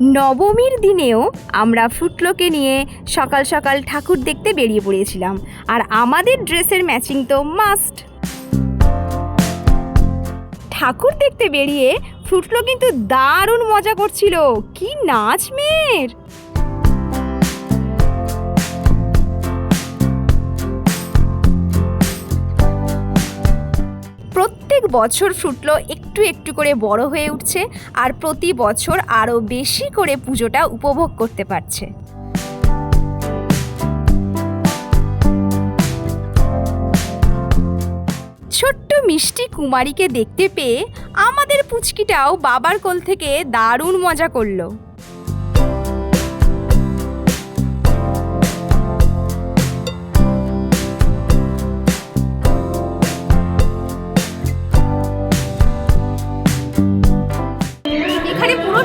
নবমীর দিনেও আমরা ফুটলোকে নিয়ে সকাল সকাল ঠাকুর দেখতে বেরিয়ে পড়েছিলাম। আর আমাদের ড্রেসের ম্যাচিং তো মাস্ট। ঠাকুর দেখতে বেরিয়ে ফুটলো কিন্তু দারুণ মজা করছিল। কি নাচ মেয়ের! বছর ফুটলো, একটু একটু করে বড় হয়ে উঠছে আর প্রতি বছর আরও বেশি করে পুজোটা উপভোগ করতে পারছে। ছোট্ট মিষ্টি কুমারীকে দেখতে পেয়ে আমাদের পুচকিটাও বাবার কোল থেকে দারুণ মজা করল।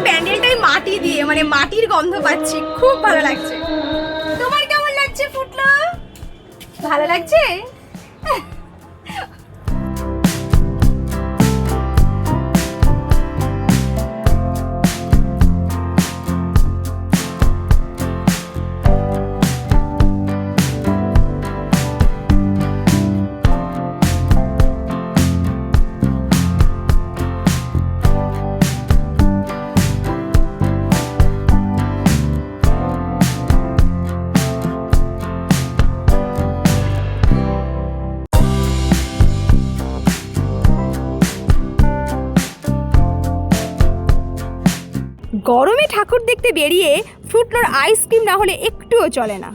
প্যান্ডেলটাই মাটি দিয়ে মানে মাটির গন্ধ পাচ্ছি। খুব ভালো লাগছে। তোমার কেমন লাগছে ফুটলো? ভালো লাগছে? গরমে ঠাকুর দেখতে বেরিয়ে ফ্রুটলোর আইসক্রিম না হলে একটুও চলে না।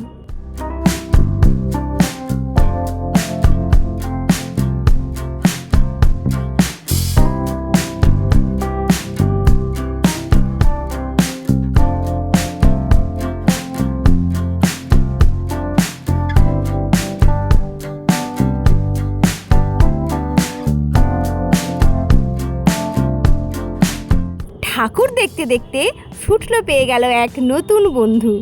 ঠাকুর দেখতে দেখতে ফুটলো পেয়ে গেল এক নতুন বন্ধু।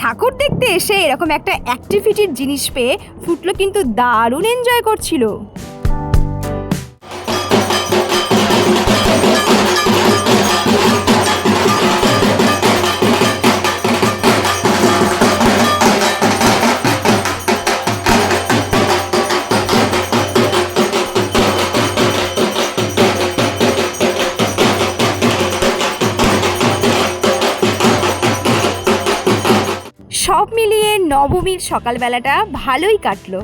ঠাকুর দেখতে এসে এরকম একটা অ্যাক্টিভিটির জিনিস পেয়ে ফুটলো কিন্তু দারুণ এনজয় করছিল। সব মিলিয়ে নবমীর সকালবেলাটা ভালোই কাটলো।